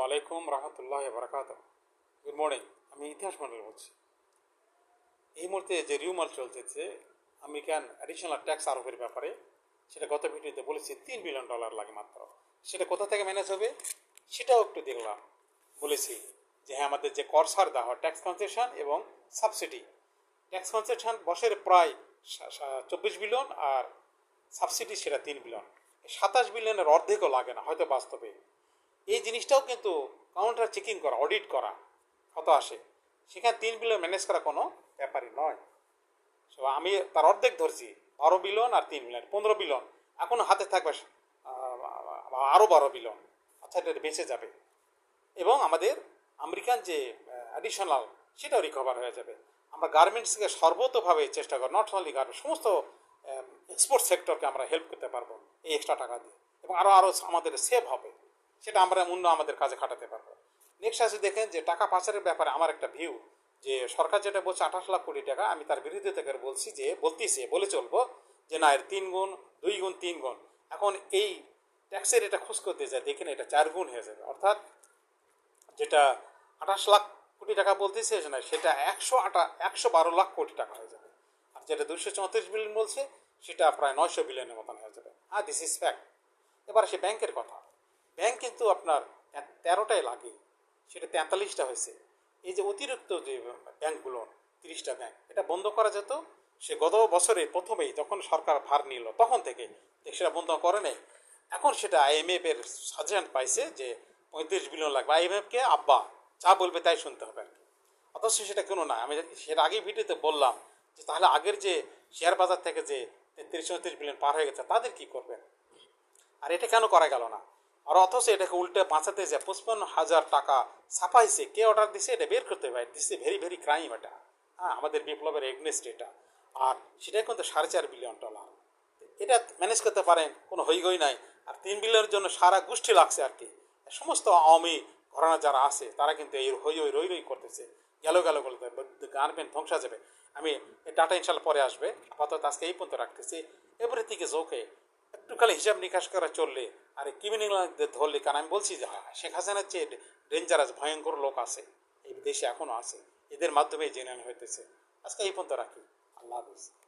আসসালামু আলাইকুম রহমতুল্লাহ বরকাত গুড মর্নিং আমি ইতিহাস মন্ডল বলছি। এই মুহূর্তে যে রিউমাল চলতেছে আমেরিকান অ্যাডিশনাল ট্যাক্স আরোপের ব্যাপারে, সেটা গত ভিডিওতে বলেছি, তিন বিলিয়ন ডলার লাগে মাত্র। সেটা কোথা থেকে ম্যানেজ হবে, সেটাও একটু দেখলাম। বলেছি যে হ্যাঁ আমাদের যে কর ছাড় দেওয়া হয় ট্যাক্স কনসেশন এবং সাবসিডি ট্যাক্স কনসেশন বছরে প্রায় চব্বিশ বিলিয়ন আর সাবসিডি সেটা তিন বিলিয়ন সাতাশ বিলিয়নের অর্ধেকও লাগে না, হয়তো বাস্তবে। এই জিনিসটাও কিন্তু কাউন্টার চেকিং করা অডিট করা কত আসে। সেখানে তিন বিলিয়ন ম্যানেজ করা কোনো ব্যাপারই নয়। সো আমি তার অর্ধেক ধরছি, বারো বিলিয়ন আর তিন বিলিয়ন, পনেরো বিলিয়ন। এখন হাতে থাকবে আরও বারো বিলিয়ন। অর্থাৎ এটা বেঁচে যাবে। এবং আমাদের আমেরিকান যে অ্যাডিশনাল সেটাও রিকভার হয়ে যাবে। আমরা গার্মেন্টসকে সর্বতভাবে চেষ্টা করি নট অনলি গার্মেন্টস সমস্ত এক্সপোর্ট সেক্টরকে আমরা হেল্প করতে পারব, এই এক্সট্রা টাকা দিয়ে। এবং আরও আরও আমাদের সেভ হবে। সেটা আমরা অন্য আমাদের কাজে খাটাতে পারব। নেক্সট আসে দেখেন যে টাকা পাচারের ব্যাপারে আমার একটা ভিউ যে সরকার যেটা বলছে আঠাশ লাখ কোটি টাকা, আমি তার বিরুদ্ধে থেকে বলছি যে, বলতেছে, বলে চলবো যে না, এর তিন গুণ, দুই গুণ, তিন গুণ। এখন এই ট্যাক্সের এটা খোঁজ করতে যায়, দেখেন এটা চার গুণ হয়ে যাবে। অর্থাৎ যেটা আঠাশ লাখ কোটি টাকা বলতেছে, না, সেটা একশো আটা, একশো বারো লাখ কোটি টাকা হয়ে যাবে। আর যেটা দুশো চৌত্রিশ বিলিয়ন বলছে, সেটা প্রায় নয়শো বিলিয়নের মতন হয়ে যাবে। আর দিস ইজ ফ্যাক্ট এবার সে ব্যাংকের কথা। ব্যাংক কিন্তু আপনার তেরোটাই লাগে, সেটা তেতাল্লিশটা হয়েছে। এই যে অতিরিক্ত যে ব্যাংকগুলো, তিরিশটা ব্যাংক, এটা বন্ধ করা যেত, সে গত বছরে প্রথমেই যখন সরকার ভার নিল, তখন থেকে সেটা বন্ধ করে নেই। এখন সেটা আইএমএফ এর সাজেশন পাইছে যে পঁয়ত্রিশ বিলিয়ন লাগবে। আইএমএফকে আব্বা, যা বলবে তাই শুনতে হবে আর কি। অথচ সেটা কোনো না, আমি সেটা আগেই ভিডিওতে বললাম যে তাহলে আগের যে শেয়ার বাজার থেকে যে তেত্রিশ চৌত্রিশ বিলিয়ন পার হয়ে গেছে, তাদের কি করবেন? আর এটা কেন করা গেল না? আর অথচ এটাকে উল্টে বাঁচাতে যে পঁচপান্ন হাজার টাকা ছাপাইছে, কে অর্ডার দিছে এটা বের করতে পারে দিচ্ছে ভেরি ভেরি ক্রাইম এটা। হ্যাঁ আমাদের বিপ্লবের এগনেস্ট এটা। আর সেটাই কিন্তু সাড়ে চার বিলিয়ন ডলার এটা ম্যানেজ করতে পারেন, কোনো হইগই নাই। আর তিন বিলিয়নের জন্য সারা গোষ্ঠী লাগছে আর কি। সমস্ত আওয়ামী ঘরানা যারা আছে, তারা কিন্তু এই হই হই রই রই করতেছে গেল গেল বলতে গার্মেন্ট ধ্বংসা যাবে। আমি ডাটা ইনশাল্লাহ পরে আসবে। আপাতত আজকে এই পর্যন্ত রাখতেছি। এভরিথিং ইজ ওকে একটু খালি হিসাব নিকাশ করা চললে, আর ক্রিমিনালদের ধরলে কারণ আমি বলছি যে শেখ হাসিনার চেয়ে ডেঞ্জারাস ভয়ঙ্কর লোক আছে। এই দেশে এখনও আছে। এদের মাধ্যমে জেনে হইতেছে। আজকে এই পর্যন্ত রাখি। আল্লাহ হাফিজ।